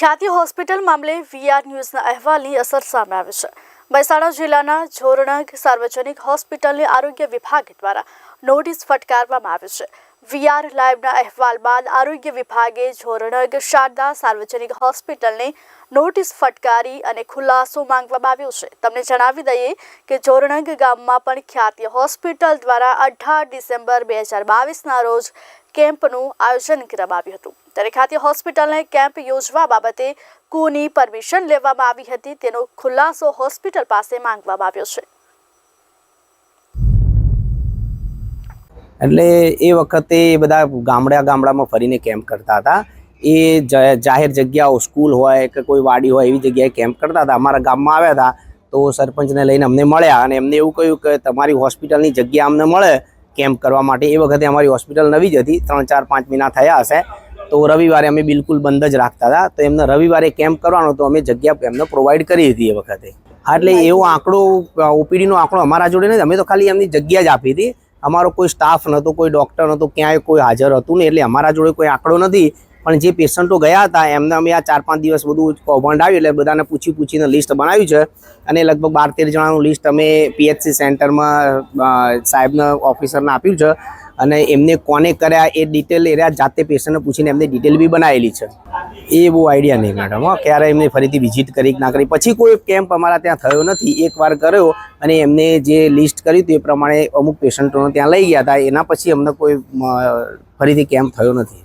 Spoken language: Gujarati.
ખ્યાતિ હોસ્પિટલ મામલે વીઆર ન્યૂઝના અહેવાલની અસર સામે આવી છે. મહેસાણા જિલ્લાના જોરણગ સાર્વજનિક હોસ્પિટલને આરોગ્ય વિભાગ દ્વારા નોટિસ ફટકારવામાં આવી છે. વીઆર લાઈવના અહેવાલ બાદ આરોગ્ય વિભાગે જોરણગ શારદા સાર્વજનિક હોસ્પિટલને નોટિસ ફટકારી અને ખુલાસો માંગવામાં આવ્યો છે. તમને જણાવી દઈએ કે જોરણગ ગામમાં પણ ખ્યાતિ હોસ્પિટલ દ્વારા અઢાર ડિસેમ્બર બે હજાર બાવીસના રોજ કેમ્પનું આયોજન કરવામાં આવ્યું હતું. ત્યારે ખાતે હોસ્પિટલને કેમ્પ યોજવા બાબતે કોની પરમિશન લેવામાં આવી હતી. તેનો ખુલાસો હોસ્પિટલ પાસે માંગવામાં આવ્યો છે. એટલે એ વખતે બધા ગામડા ગામડામાં ફરીને કેમ્પ કરતા હતા. એ જાહેર જગ્યાઓ, સ્કૂલ હોય કે કોઈ વાડી હોય એવી જગ્યાએ કેમ્પ કરતા હતા. અમારા ગામમાં આવ્યા હતા તો સરપંચને લઈને અમને મળ્યા અને એમને એવું કહ્યું કે તમારી હોસ્પિટલની જગ્યા અમને મળે કેમ્પ કરવા માટે. એ વખતે અમારી હોસ્પિટલ નવી જ હતી. ત્રણ ચાર પાંચ મહિના થયા હશે. તો રવિવારે અમે બિલકુલ બંધ જ રાખતા હતા. તો એમને રવિવારે કેમ્પ કરવાનો તો અમે જગ્યા એમને પ્રોવાઈડ કરી હતી એ વખતે. હા એટલે એવો આંકડો ઓપીડીનો આંકડો અમારા જોડે નથી. અમે તો ખાલી એમની જગ્યા જ આપી હતી. અમારો કોઈ સ્ટાફ નહોતો કોઈ ડૉક્ટર નહોતો ક્યાંય કોઈ હાજર હતું નહીં. એટલે અમારા જોડે કોઈ આંકડો નથી. પણ જે પેશન્ટો ગયા હતા એમને અમે આ ચાર પાંચ દિવસ બધું કૌભાંડ આવ્યું એટલે બધાને પૂછી પૂછીને લિસ્ટ બનાવ્યું છે. અને લગભગ બાર તેર જણાનું લિસ્ટ અમે પીએચસી સેન્ટરમાં સાહેબના ઓફિસરને આપ્યું છે. અને એમને કોને કર્યા એ ડિટેલ એ જાતે પેશન્ટને પૂછીને એમને ડિટેલ બી બનાવેલી છે. એ બહુ આઈડિયા નહીં મેડમ ક્યારે એમને ફરીથી વિઝિટ કરી ના કરી. પછી કોઈ કેમ્પ અમારા ત્યાં થયો નથી. એકવાર કર્યો અને એમને જે લિસ્ટ કર્યું હતું એ પ્રમાણે અમુક પેશન્ટોને ત્યાં લઈ ગયા હતા. એના પછી અમને કોઈ ફરીથી કેમ્પ થયો નથી.